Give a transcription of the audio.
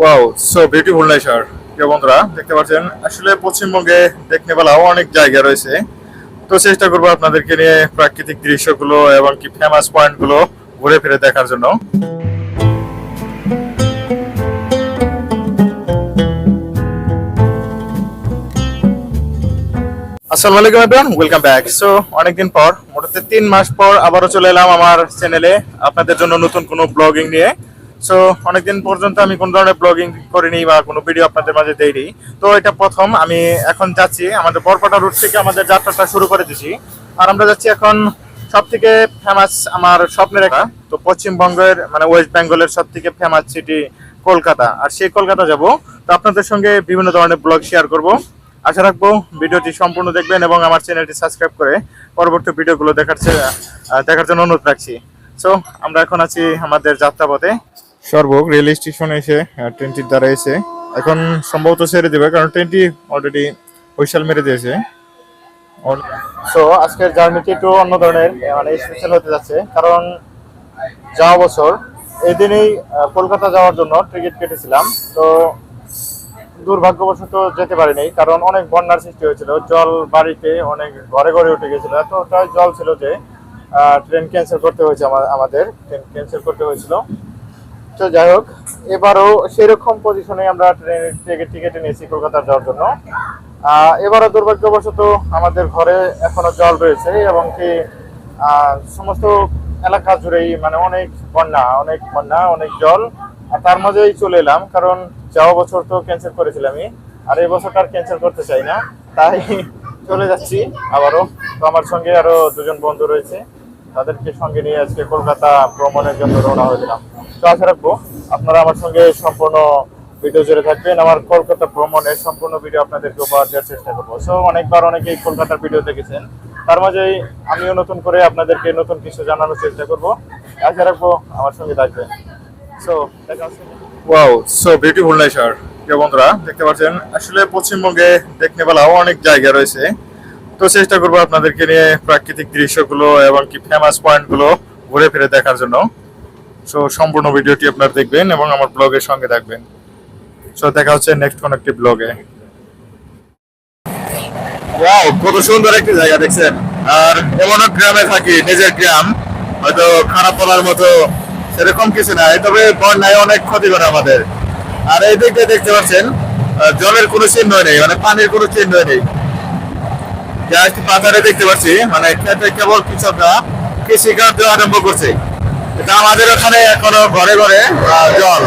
Wow so beautiful nature প্রিয় বন্ধুরা, দেখতে পাচ্ছেন, আসলে পশ্চিমবঙ্গে দেখতে অনেক জায়গা রয়েছে। তো চেষ্টা করব আপনাদেরকে নিয়ে প্রাকৃতিক দৃশ্যগুলো এবং কি ফেমাস পয়েন্টগুলো ঘুরে ফিরে দেখার জন্য। আসসালামু আলাইকুম এভরিওয়ান ওয়েলকাম ব্যাক সো অনেকদিন পর, মোটামুটি তিন মাস পর আবারও চলে এলাম আমার চ্যানেলে আপনাদের জন্য নতুন কোনো ব্লগিং নিয়ে। সো অনেকদিন পর্যন্ত আমি কোন ধরনের ব্লগিং করিনি বা কোনো ভিডিও আপনাদের মাঝে দেইনি। তো এটা প্রথম, আমি এখন যাচ্ছি আমাদের বরপাটা রুট থেকে আমাদের যাত্রাটা শুরু করে দিছি। আর আমরা যাচ্ছি এখন সব থেকে ফেমাস আমার স্বপ্নের একটা, তো পশ্চিমবঙ্গের মানে ওয়েস্ট বেঙ্গলের সব থেকে ফেমাস সিটি কলকাতা। আর সেই কলকাতা যাব, তো আপনাদের সঙ্গে বিভিন্ন ধরনের ব্লগ শেয়ার করব। আশা রাখব ভিডিওটি সম্পূর্ণ দেখবেন এবং আমার চ্যানেলটি সাবস্ক্রাইব করে পরবর্তী ভিডিওগুলো দেখার দেখার জন্য অনুরোধ রাখছি। সো আমরা এখন আছি আমাদের যাত্রাপথে। সর্বক রেল স্টেশনে এসে ট্রেনটির দ্বারা এসে। এখন সম্ভবত ছেড়ে দেবে, কারণ ট্রেনটি অলরেডি হুইসেল মেরে দিয়েছে। সো আজকের জার্নিটি একটু অন্য ধরনের মানে স্পেশাল হতে যাচ্ছে। কারণ যাওয়া বছর, এই দিনেই কলকাতা যাওয়ার জন্য টিকিট কেটেছিলাম। তো দুর্ভাগ্যবশত যেতে পারিনি, কারণ অনেক বন্যার সৃষ্টি হয়েছিল। জল বাড়িতে অনেক ঘরে ঘরে উঠে গেছিল। এতটাই জল ছিল যে ট্রেন ক্যান্সেল করতে হয়েছে আমা- আমাদের। ট্রেন ক্যান্সেল করতে হয়েছিল। তো যাই হোক, এবারও সেরকম পজিশনে আমরা ট্রেনের টিকিট টিকিটে নিয়েছি কলকাতা যাওয়ার জন্য। এবারও দুর্ভাগ্যবশত আমাদের ঘরে এখনও জল রয়েছে এবং কি সমস্ত এলাকা জুড়েই মানে অনেক বন্যা অনেক বন্যা, অনেক জল। আর তার মাঝেই চলে এলাম, কারণ যাওয়া বছর তো ক্যান্সেল করেছিলাম আমি। আর এই বছরটা আর ক্যান্সেল করতে চাই না, তাই চলে যাচ্ছি আবারও। তো আমার সঙ্গে আরও দুজন বন্ধু রয়েছে। তাদেরকে সঙ্গে নিয়ে আজকে কলকাতা ভ্রমণের জন্য রওনা হয়েছিলাম। তো আশা রাখব আপনারা আমার সঙ্গে সম্পূর্ণ ভিডিও জুড়ে থাকবেন। আমার কলকাতা ভ্রমণের সম্পূর্ণ ভিডিও আপনাদেরকে উপহার দেওয়ার চেষ্টা করব। সো অনেকবার অনেকেই কলকাতার ভিডিও দেখেছেন। তার মাঝেই আমিও নতুন করে আপনাদেরকে নতুন কিছু জানানোর চেষ্টা করব। আশা রাখব আমার সঙ্গে থাকবেন। সো দেখা সো বিউটিফুল নেচার বন্ধুরা, দেখতে পাচ্ছেন, আসলে পশ্চিমবঙ্গে দেখতে পেলাও অনেক জায়গা রয়েছে। তো চেষ্টা করব আপনাদেরকে নিয়ে প্রাকৃতিক দৃশ্যগুলো এবং কি ফেমাস পয়েন্টগুলো ঘুরে ফিরে দেখার জন্য। সো সম্পূর্ণ ভিডিওটি আপনারা দেখবেন এবং আমার ব্লগের সঙ্গে থাকবেন। সো দেখা হচ্ছে নেক্সট কোন একটি ব্লগে। ওয়াও কত সুন্দর একটি জায়গা দেখছেন। আর এমন গ্রামে থাকি, নিজের গ্রাম। হয়তো খারাপ বলার মতো সেরকম কিছু নাই, তবে বন্যায় অনেক ক্ষতি করে আমাদের। আর এই দিক দিয়ে দেখতে পাচ্ছেন জলের কোনো চিহ্ন নেই মানে পানির কোনো চিহ্ন নেই। জাস্ট বাজারে দেখতে পাচ্ছি মানে খেতে কেবল কৃষকরা কৃষিকার্য আরম্ভ করছে। এটা আমাদের ওখানে এখনও ঘরে ঘরে জল।